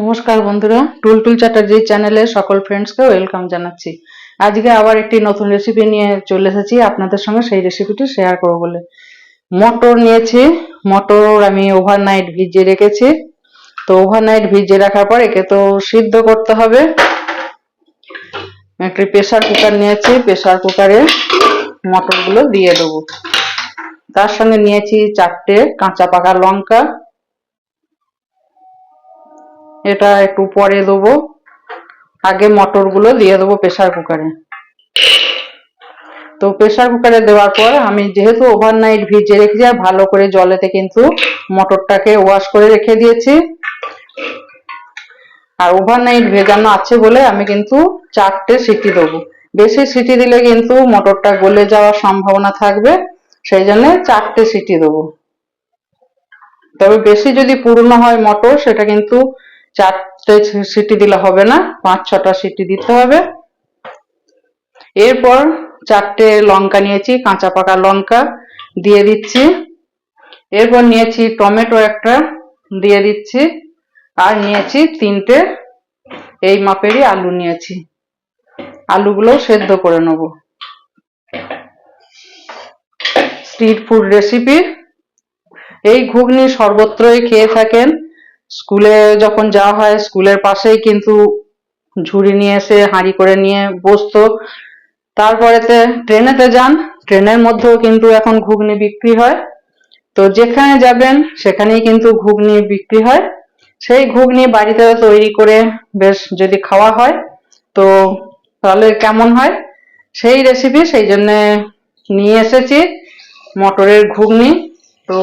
নমস্কার বন্ধুরা, টুলটুল চ্যাটার্জি চ্যানেলে সকল ফ্রেন্ডসকে ওয়েলকাম জানাচ্ছি। আজকে আবার একটি নতুন রেসিপি নিয়ে চলে এসেছি, আপনাদের সঙ্গে সেই রেসিপিটি শেয়ার করব বলে। মটর নিয়েছি, মটর আমি ওভারনাইট ভিজিয়ে রেখেছি। তো ওভারনাইট ভিজিয়ে রাখার পর একে তো সিদ্ধ করতে হবে। একটি প্রেসার কুকার নিয়েছি প্রেসার কুকারে মটরগুলো দিয়ে দেবো। তার সঙ্গে নিয়েছি চারটে কাঁচা পাকা লঙ্কা এটা একটু পরে দেবো। আগে মটরগুলো দিয়ে দেবো প্রেসার কুকারে তো প্রেসার কুকারে দেওয়ার পর আমি যেহেতু ওভারনাইট ভিজে রেখেছি, আর ভালো করে জলেতে কিন্তু মটরটাকে ওয়াশ করে রেখে দিয়েছি। আর ওভারনাইট ভেজানো আছে বলে আমি কিন্তু চারটে সিটি দেবো। বেশি সিটি দিলে কিন্তু মটরটা গলে যাওয়ার সম্ভাবনা থাকবে, সেই জন্য চারটে সিটি দেবো। তবে বেশি যদি পুরনো হয় মটর, সেটা কিন্তু চারটে সিটি দিলে হবে না, পাঁচ, ছটা সিটি দিতে হবে। এরপর চারটে লঙ্কা নিয়েছি, কাঁচা পাকা লঙ্কা দিয়ে দিচ্ছি। এরপর নিয়েছি টমেটো একটা দিয়ে দিচ্ছি, আর নিয়েছি তিনটে, এই মাপেরই আলু নিয়েছি। আলুগুলো সেদ্ধ করে নেব। Street food recipe. এই ঘুগনি সর্বত্রই খেয়ে থাকেন। স্কুলে যখন যাওয়া হয়, স্কুলের পাশেই কিন্তু ঝুড়ি নিয়ে এসে হাঁড়ি করে নিয়ে বসতো। তারপরেতে ট্রেনেতে যান, ট্রেনের মধ্যেও কিন্তু এখন ঘুগনি বিক্রি হয়। তো যেখানে যাবেন, সেখানেই কিন্তু ঘুগনি বিক্রি হয়। সেই ঘুগনি বাড়িতে তৈরি করে বেশ যদি খাওয়া হয়, তো তাহলে কেমন হয়? সেই রেসিপি সেই জন্যে নিয়ে এসেছি, মটরের ঘুগনি। তো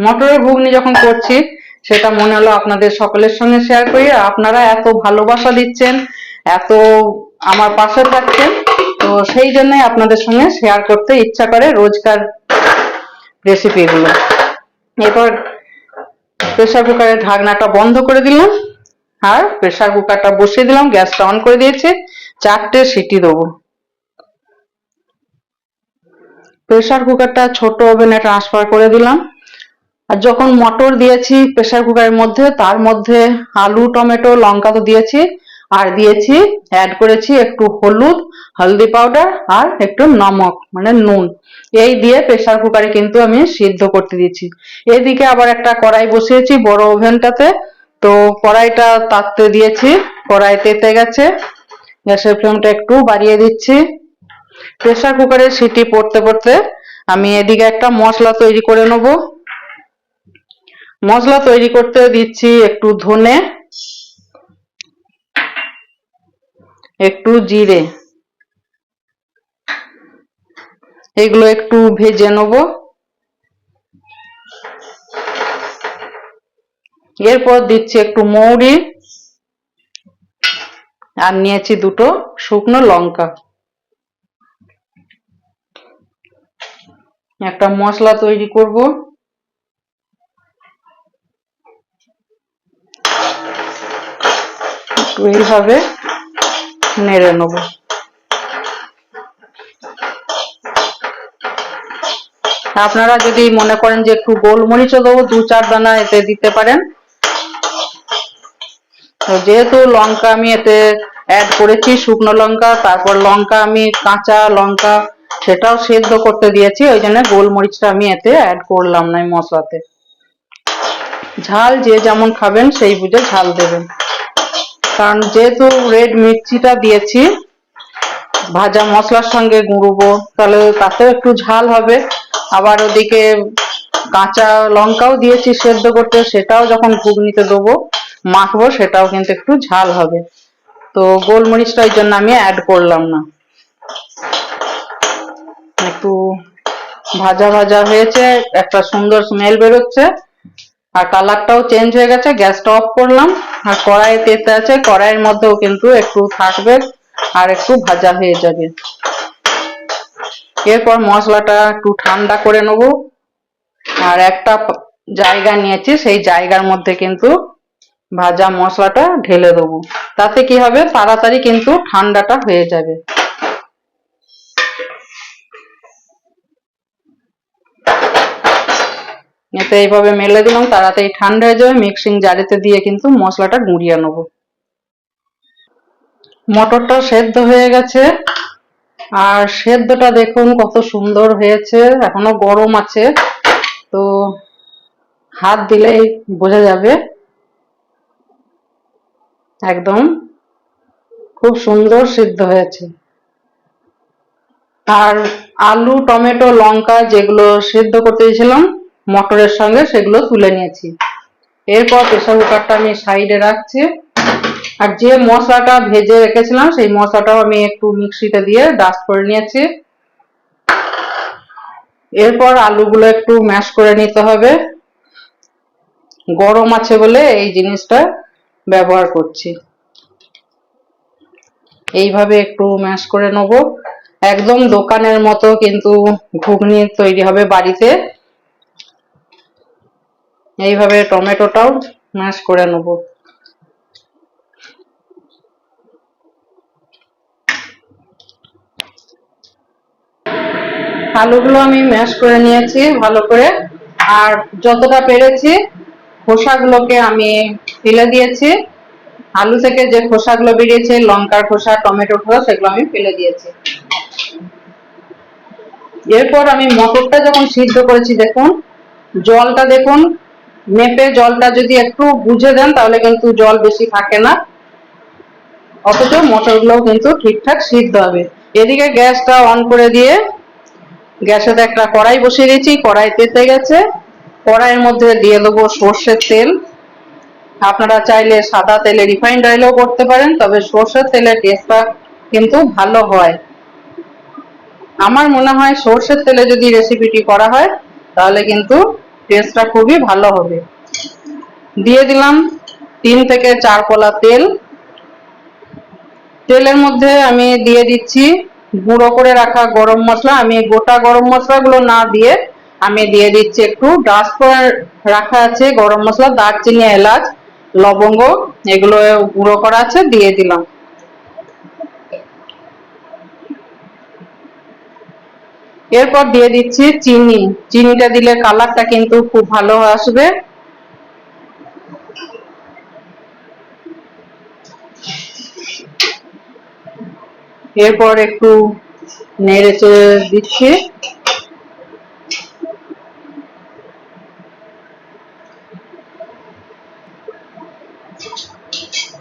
মটরের ঘুগনি যখন করছি সেটা মনে হলো আপনাদের সকলের সঙ্গে শেয়ার করি। আপনারা এত ভালোবাসা দিচ্ছেন, এত আমার পাশে থাকছেন, তো সেই জন্যই আপনাদের সঙ্গে শেয়ার করতে ইচ্ছা করে রোজকার রেসিপিগুলো এরপর প্রেসার কুকারের ঢাকনাটা বন্ধ করে দিলাম। আর প্রেসার কুকারটা বসিয়ে দিলাম, গ্যাসটা অন করে দিয়েছি। চারটে সিটি দেবো। প্রেসার কুকারটা ছোট ওভেনে ট্রান্সফার করে দিলাম। আর যখন মটর দিয়েছি প্রেসার কুকারের মধ্যে, তার মধ্যে আলু, টমেটো, লঙ্কা তো দিয়েছি। আর দিয়েছি অ্যাড করেছি একটু হলুদ, হলদি পাউডার আর একটু নমক মানে নুন। এই দিয়ে প্রেসার কুকারে কিন্তু আমি সিদ্ধ করতে দিয়েছি। এদিকে আবার একটা কড়াই বসিয়েছি বড় ওভেনটাতে। তো কড়াইটা তাততে দিয়েছি, কড়াই তেতে গেছে। গ্যাসের ফ্লেমটা একটু বাড়িয়ে দিচ্ছি। প্রেসার কুকারের সিটি পড়তে পড়তে আমি এদিকে একটা মশলা তৈরি করে নেব। মশলা তৈরি করতে দিচ্ছি একটু ধনে, একটু জিরে। এগুলো একটু ভেজে নেব। এরপর দিচ্ছি একটু মৌরি আর নিয়েছি দুটো শুকনো লঙ্কা। একটা মশলা তৈরি করব। এইভাবে নেড়ে নেব। আপনারা যদি মনে করেন যে একটু গোলমরিচও দেবো, দু চার দানা এতে দিতে পারেন। যেহেতু লঙ্কা আমি এতে অ্যাড করেছি, শুকনো লঙ্কা, তারপর লঙ্কা আমি কাঁচা লঙ্কা, সেটাও সেদ্ধ করতে দিয়েছি, ওই জন্য গোলমরিচটা আমি এতে অ্যাড করলাম না মশলাতে। ঝাল যে যেমন খাবেন, সেই বুঝে ঝাল দেবেন। কারণ যেহেতু রেড মির্চিটা দিয়েছি, ভাজা মশলার সঙ্গে গুঁড়বো, তাহলে তাতেও একটু ঝাল হবে। আবার ওদিকে কাঁচা লঙ্কাও দিয়েছি সেদ্ধ করতে, সেটাও যখন ঘুগনিতে দেবো, মাখবো, সেটাও কিন্তু একটু ঝাল হবে। তো গোলমরিচটা ওই জন্য আমি অ্যাড করলাম না। একটু ভাজা ভাজা হয়েছে, একটা সুন্দর স্মেল বেরোচ্ছে। আর কালারটাও চেঞ্জ হয়ে গেছে গ্যাসটা অফ করলাম। আর কড়াই তেতে আছে, কড়াইয়ের মধ্যেও কিন্তু একটু থাকবে আর একটু ভাজা হয়ে যাবে। এরপর মশলাটা একটু ঠান্ডা করে নেব। আর একটা জায়গা নিয়েছি, সেই জায়গার মধ্যে কিন্তু ভাজা মশলাটা ঢেলে দেবো। তাতে কি হবে? তাড়াতাড়ি কিন্তু ঠান্ডাটা হয়ে যাবে। মিক্সিতে এইভাবে মেলে দিলাম, তাড়াতাড়ি ঠান্ডা হয়ে যাবে মিক্সিং জারিতে দিয়ে কিন্তু মশলাটা গুঁড়িয়ে নেব। মটরটা সেদ্ধ হয়ে গেছে। আর সেদ্ধটা দেখুন কত সুন্দর হয়েছে, এখনও গরম আছে। তো হাত দিলেই বোঝা যাবে। একদম খুব সুন্দর সিদ্ধ হয়েছে। আর আলু, টমেটো, লঙ্কা যেগুলো সিদ্ধ করতে দিয়েছিলাম মটরের সঙ্গে সেগুলো তুলে নিয়েছি। এরপর প্রেসার কুকারটা আমি সাইডে রাখছি। আর যে মশলাটা ভেজে রেখেছিলাম, সেই মশলাটাও আমি একটু মিক্সিতে দিয়ে ডাস্ট করে নিয়েছি। এরপর আলুগুলো একটু ম্যাশ করে নিতে হবে। গরম আছে বলে এই জিনিসটা ব্যবহার করছি। এইভাবে একটু ম্যাশ করে নেব। একদম দোকানের মতো কিন্তু ঘুগনি তৈরি হবে বাড়িতে। এইভাবে টমেটোটাও ম্যাশ করে নেব। আলুগুলো আমি ম্যাশ করে নিয়েছি ভালো করে। আর যতটা পেরেছি, খোসাগুলোকে আমি ফেলে দিয়েছি। আলু থেকে যে খোসাগুলো বেরিয়েছে, লঙ্কার খোসা, টমেটো খোসা, সেগুলো আমি ফেলে দিয়েছি। এরপর আমি মটরটা যখন সিদ্ধ করেছি, দেখুন, জলটা দেখুন মেপে জলটা যদি একটু বুঝে দেন, তাহলে কিন্তু জল বেশি থাকে না। অথচ মটরগুলোও কিন্তু ঠিকঠাক সিদ্ধ হবে। এদিকে গ্যাসটা অন করে দিয়ে গ্যাসে একটা কড়াই বসিয়ে দিয়েছি, কড়াই তেতে গেছে। কড়াইয়ের মধ্যে দিয়ে দেবো সর্ষের তেল। আপনারা চাইলে সাদা তেলে রিফাইন্ড অয়েলও করতে পারেন, তবে সর্ষের তেলের টেস্টটা কিন্তু ভালো হয়। আমার মনে হয় সর্ষের তেলে যদি রেসিপিটি করা হয়, তাহলে কিন্তু টেস্টটা খুবই ভালো হবে। দিয়ে দিলাম তিন থেকে চার কলা তেল। তেলের মধ্যে আমি দিয়ে দিচ্ছি গুঁড়ো করে রাখা গরম মশলা। আমি গোটা গরম মশলাগুলো না দিয়ে আমি দিয়ে দিচ্ছি একটু ডাস্ট করে রাখা আছে গরম মশলা, দারচিনি, এলাচ, লবঙ্গ, এগুলো গুঁড়ো করা আছে, দিয়ে দিলাম। এরপর দিয়ে দিচ্ছি চিনি। চিনিটা দিলে কালারটা কিন্তু খুব ভালো আসবে। এরপর একটু নেড়ে চেড়ে দিচ্ছি।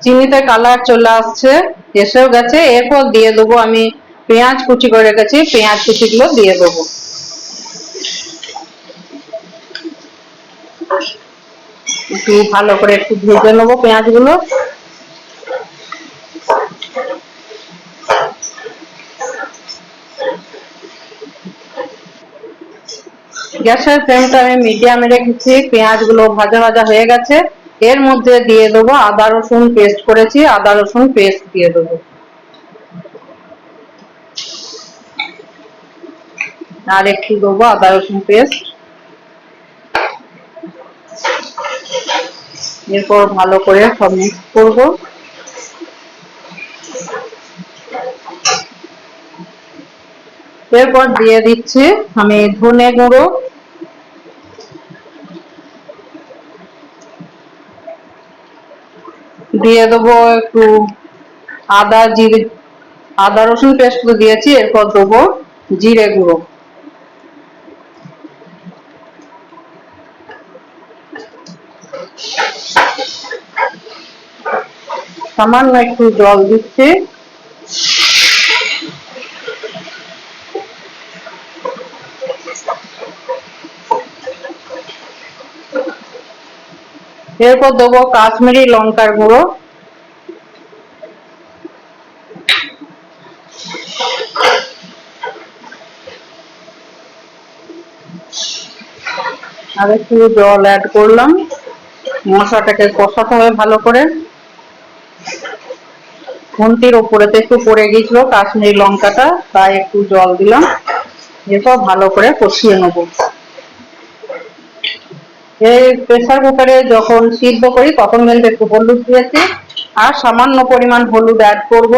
চিনিতে কালার চলে আসছে, এসেও গেছে। এরপর দিয়ে দেবো আমি পেঁয়াজ কুচি করে রেখেছি, পেঁয়াজ কুচিগুলো দিয়ে দেবো। একটু ভালো করে একটু ভেজে নেব পেঁয়াজগুলো। গ্যাসের ফ্লেমটা আমি মিডিয়ামে রেখেছি, পেঁয়াজগুলো ভাজা ভাজা হয়ে গেছে। এর মধ্যে দিয়ে দেবো আদা রসুন পেস্ট করেছি, আদা রসুন পেস্ট দিয়ে দেবো। আর একটু দেবো আদা রসুন পেস্ট। এরপর ভালো করে সব মিক্স করব। এরপর দিয়ে দিচ্ছি আমি ধনে গুঁড়ো। দিয়ে দেবো একটু আদা জিরে, আদা রসুন পেস্ট দিয়েছি, এরপর দেবো জিরে গুঁড়ো। সামান্য একটু জল দিচ্ছি। এরপর দেবো কাশ্মীরি লঙ্কার গুঁড়ো। আর একটু জল অ্যাড করলাম। মশলাটাকে কষাতে হবে ভালো করে। খুন্তির তো একটু পড়ে গেছিল, কাশ্মীর লঙ্কাটা, তাই একটু জল দিলাম। এসব ভালো করে কষিয়ে নেব। এই প্রেসার কুকারে যখন সিদ্ধ করি, তখন কিন্তু একটু হলুদ দিয়েছি। আর সামান্য পরিমাণ হলুদ অ্যাড করব।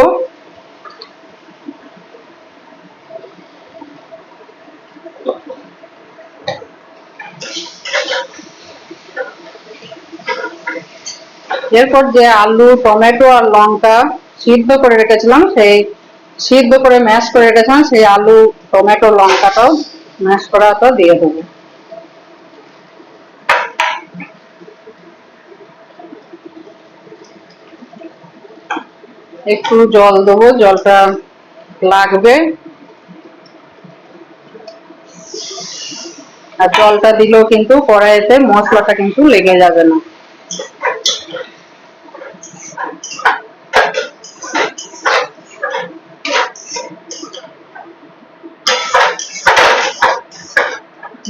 এরপর যে আলু, টমেটো আর লঙ্কা সিদ্ধ করে রেখেছিলাম, সেই সিদ্ধ করে ম্যাশ করে রেখেছিলাম, সেই আলু, টমেটো, লঙ্কাটাও ম্যাশ করাটা দিয়ে দেবো। একটু জল দেবো, জলটা লাগবে। আর জলটা দিলেও কিন্তু কড়াইতে মশলাটা কিন্তু লেগে যাবে না।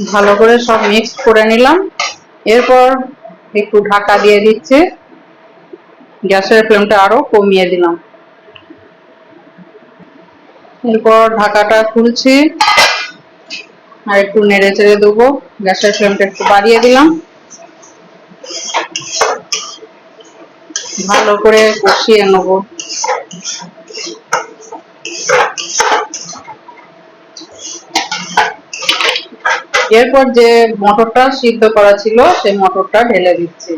ভালো করে সব মিক্স করে নিলাম। এরপর একটু ঢাকা দিয়ে দিচ্ছি। গ্যাসের ফ্লেমটা আরও কমিয়ে দিলাম। এরপর ঢাকাটা খুলছি। আর একটু নেড়ে চেড়ে দেবো। গ্যাসের ফ্লেমটা একটু বাড়িয়ে দিলাম। ভালো করে কষিয়ে নেব। এরপর যে মটরটা সিদ্ধ করা ছিল, সেই মটরটা ঢেলে দিচ্ছি।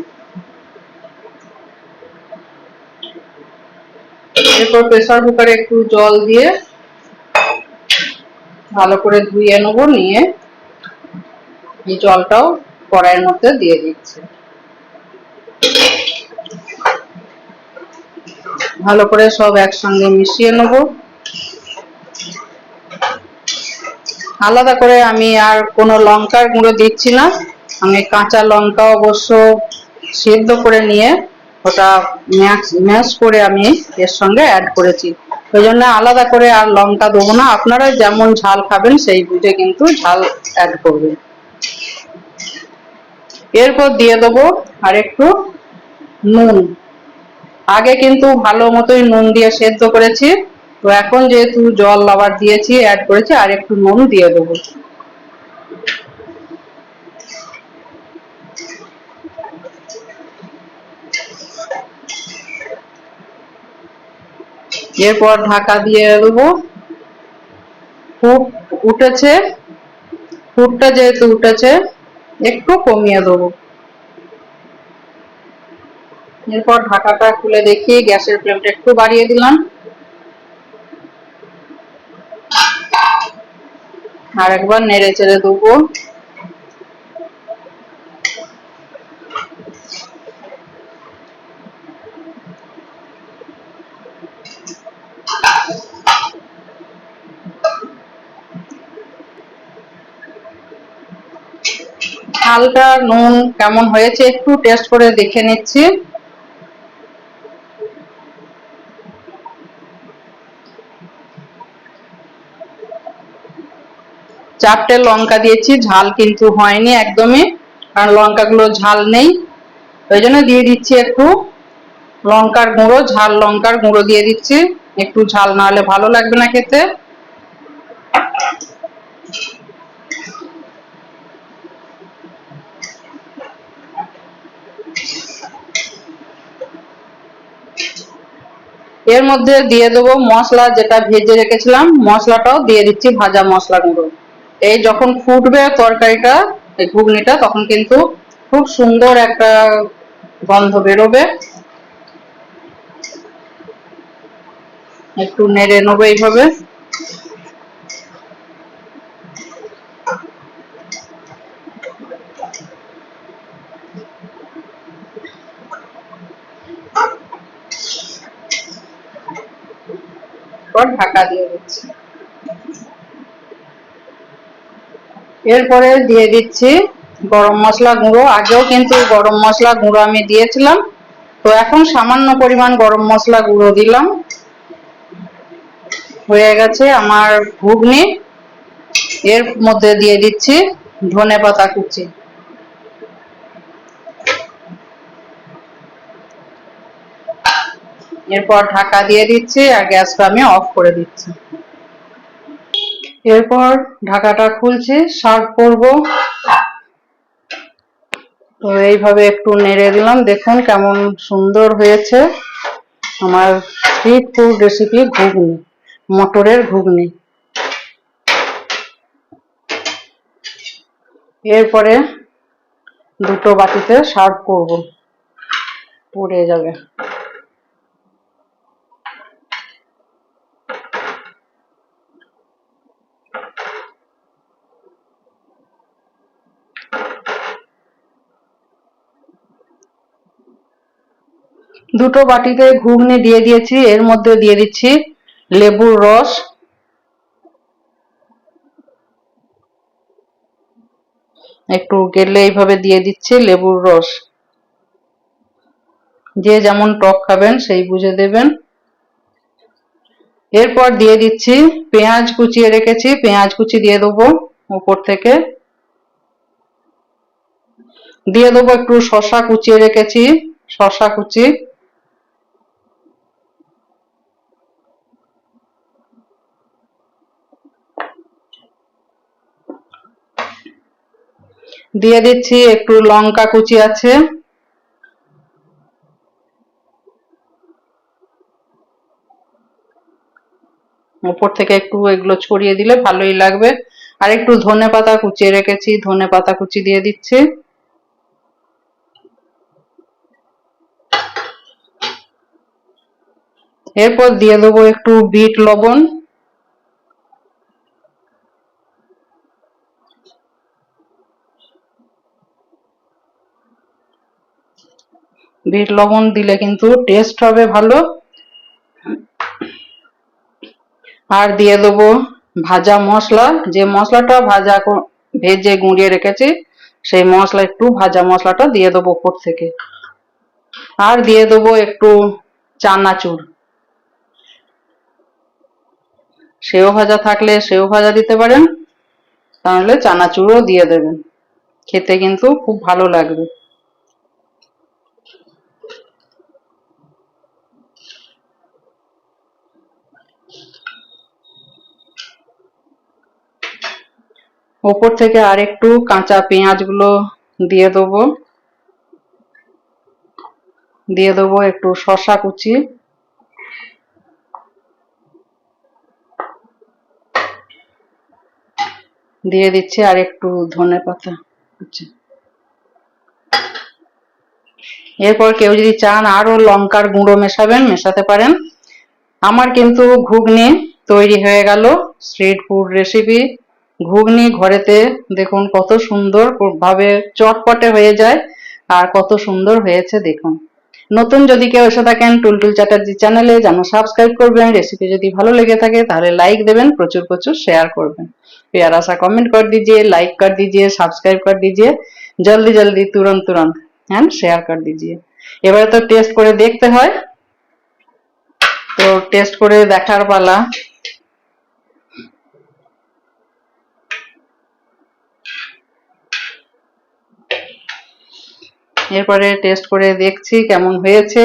এরপর প্রেসার কুকারে একটু জল দিয়ে ভালো করে ধুয়ে নেব, নিয়ে এই জলটাও কড়াইয়ের মধ্যে দিয়ে দিচ্ছি। ভালো করে সব একসঙ্গে মিশিয়ে নেব। আলাদা করে আমি আর কোনো লঙ্কার গুঁড়ো দিচ্ছি না। আমি কাঁচা লঙ্কা অবশ্য সেদ্ধ করে নিয়ে ওটা ম্যাশ করে আমি এর সঙ্গে অ্যাড করেছি। ওই জন্য আলাদা করে আর লঙ্কা দেবো না। আপনারা যেমন ঝাল খাবেন সেই বুঝে কিন্তু ঝাল অ্যাড করবেন। এরপর দিয়ে দেবো আর একটু নুন। আগে কিন্তু ভালো মতোই নুন দিয়ে সেদ্ধ করেছি। তো এখন যেহেতু জল আবার দিয়েছি অ্যাড করেছি, আর একটু নুন দিয়ে দেবো। এরপর ঢাকা দিয়ে দেবো। ফুট উঠেছে। ফুটটা যেহেতু উঠেছে, একটু কমিয়ে দেবো। এরপর ঢাকাটা খুলে দেখি, গ্যাসের ফ্লেমটা একটু বাড়িয়ে দিলাম। আর একবার নেড়ে চেড়ে দেবো। হালকা নুন কেমন হয়েছে একটু টেস্ট করে দেখে নিচ্ছি। চারটে লঙ্কা দিয়েছি, ঝাল কিন্তু হয়নি একদমই, কারণ লঙ্কাগুলো ঝাল নেই। ওই জন্য দিয়ে দিচ্ছি একটু লঙ্কার গুঁড়ো, ঝাল লঙ্কার গুঁড়ো দিয়ে দিচ্ছি। একটু ঝাল না হলে ভালো লাগবে না খেতে। এর মধ্যে দিয়ে দেবো মশলা, যেটা ভেজে রেখেছিলাম, মশলাটাও দিয়ে দিচ্ছি ভাজা মশলা গুঁড়ো। এই যখন ফুটবে তরকারিটা, এই ঘুগনিটা, তখন কিন্তু খুব সুন্দর একটা গন্ধ বেরোবে। একটু নেড়ে নেব এইভাবে। ঢাকা দিয়ে দিচ্ছি। এরপরে দিয়ে দিচ্ছি গরম মশলা গুঁড়ো। আগেও কিন্তু গরম মশলা গুঁড়ো আমি দিয়েছিলাম। তো এখন সামান্য পরিমাণ গরম মশলা গুঁড়ো দিলাম। হয়ে গেছে আমার ঘুগনি। এর মধ্যে দিয়ে দিচ্ছি ধনে পাতা কুচি। এরপর ঢাকা দিয়ে দিচ্ছি আর গ্যাসটা আমি অফ করে দিচ্ছি। এরপর ঢাকাটা খুলছি, সার্ভ করব। তো এইভাবে একটু নেড়ে দিলাম, দেখুন কেমন সুন্দর হয়েছে। আমার স্ট্রিট ফুড রেসিপি ঘুগনি, মটরের ঘুগনি। এরপরে দুটো বাটিতে সার্ভ করব। পড়ে যাবে। দুটো বাটিতে ঘুগনি দিয়ে দিয়েছি, এর মধ্যে দিয়ে দিচ্ছি লেবুর রস। একটু গেলে এইভাবে দিয়ে দিচ্ছি লেবুর রস। যে যেমন টক খাবেন, সেই বুঝে দেবেন। এরপর দিয়ে দিচ্ছি পেঁয়াজ কুচিয়ে রেখেছি, পেঁয়াজ কুচি দিয়ে দেবো উপর থেকে। দিয়ে দেবো একটু শশা কুচিয়ে রেখেছি শশা কুচি। দিয়ে দিচ্ছি, একটু লঙ্কা কুচি আছে। উপর থেকে একটু এগুলো ছড়িয়ে দিলে ভালোই লাগবে। আর একটু ধনে পাতা কুচিয়ে রেখেছি, ধনে পাতা কুচি দিয়ে দিচ্ছি। এরপর দিয়ে দেবো একটু বিট লবণ। বিট লবণ দিলে কিন্তু টেস্ট হবে ভালো। আর দিয়ে দেবো ভাজা মশলা। যে মশলাটা ভাজা ভেজে গুঁড়িয়ে রেখেছি, সেই মশলা একটু ভাজা মশলাটা দিয়ে দেবো উপর থেকে। আর দিয়ে দেবো একটু চানাচুর। সেও ভাজা থাকলে সেও ভাজা দিতে পারেন, তাহলে চানাচুরও দিয়ে দেবেন। খেতে কিন্তু খুব ভালো লাগবে। ওপর থেকে আর একটু কাঁচা পেঁয়াজগুলো দিয়ে দেবো। দিয়ে দেবো একটু শসা কুচি। দিয়ে দিচ্ছি আর একটু ধনে পাতা কুচি। এরপর কেউ যদি চান আরও লঙ্কার গুঁড়ো মেশাবেন, মেশাতে পারেন। আমার কিন্তু ঘুগনি তৈরি হয়ে গেল, স্ট্রিট ফুড রেসিপি। ঘুগনি ঘরেতে দেখুন কত সুন্দর ভাবে চটপটে হয়ে যায় আর কত সুন্দর হয়েছে দেখুন নতুন যদি কেউ এসে থাকেন টুলটুল চ্যাটার্জি চ্যানেলে যেন সাবস্ক্রাইব করবেন রেসিপি যদি ভালো লেগে থাকে তাহলে লাইক দেবেন প্রচুর প্রচুর শেয়ার করবেন प्यारा सा कमेंट कर दीजिए लाइक कर दीजिए सब्सक्राइब कर दीजिए जल्दी जल्दी तुरंत तुरंत হ্যাঁ শেয়ার कर दीजिए এবারে তো টেস্ট করে দেখতে হয় তো টেস্ট করে দেখার পালা এরপরে টেস্ট করে দেখছি কেমন হয়েছে।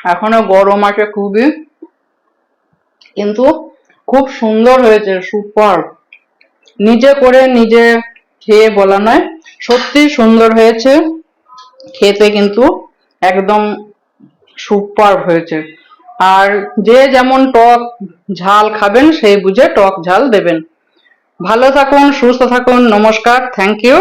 এখনও গরম আছে খুবই, কিন্তু খুব সুন্দর হয়েছে সুপার নিজে করে নিজে খেয়ে বলা নয় সত্যি সুন্দর হয়েছে। খেতে কিন্তু একদম সুপার হয়েছে। আর যে যেমন টক ঝাল খাবেন, সেই বুঝে টক ঝাল দেবেন। ভালো থাকুন, সুস্থ থাকুন, নমস্কার থ্যাংক ইউ